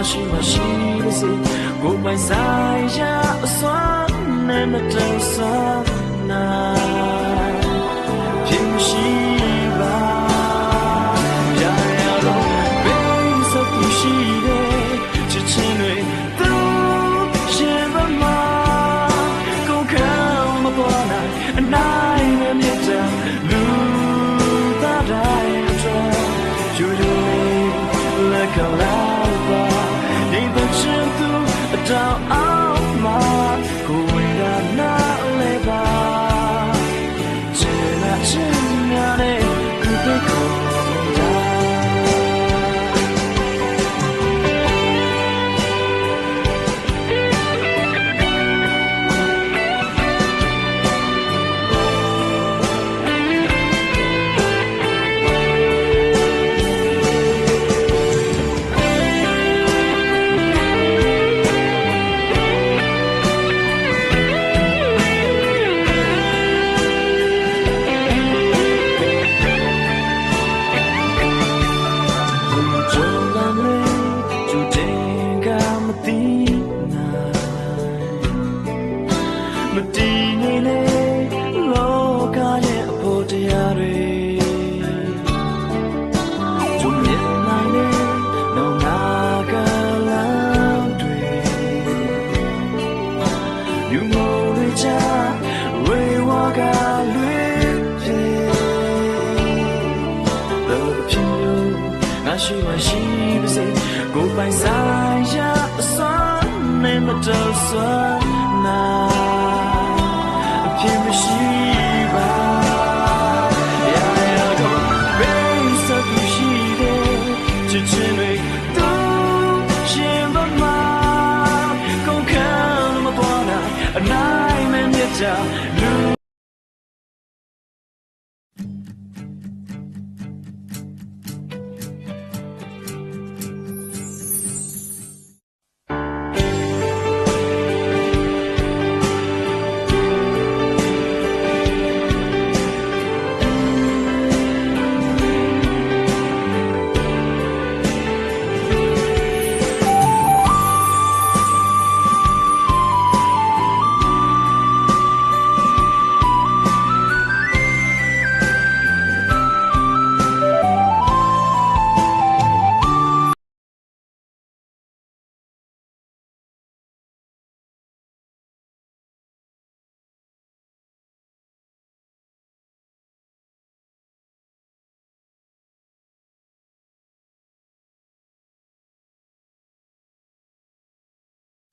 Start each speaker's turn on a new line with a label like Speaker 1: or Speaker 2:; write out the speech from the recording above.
Speaker 1: ကိုယ်ပိုင်ဆိုင်ရာအစွမ်းနဲ့မတန်ဆန်းနိုင်ဖြစ်မရှိပါရာရာတော့ဘေးစပ်ရှိတဲ့ချစ်ချင်းတွေသူရှင်မမကိုခံမပေါ်နိုင်အနိုင်နဲ့မြတ်တဲ့လူသားတိုင်းအတွက်ယူယူလက်ခံ မတည်နေလေလောကရဲ့အဖို့တရားတွေကျုံမြင်နိုင်လေနောင်နာကလမ်းတွေယူမောတွေချဝေဝါကလွေပြေ Love you ငါရှိမှရှိပါစေကိုယ်ပိုင်ဆိုင်ရာအစွမ်းနဲ့မတော်စွမ်းနာ kitchen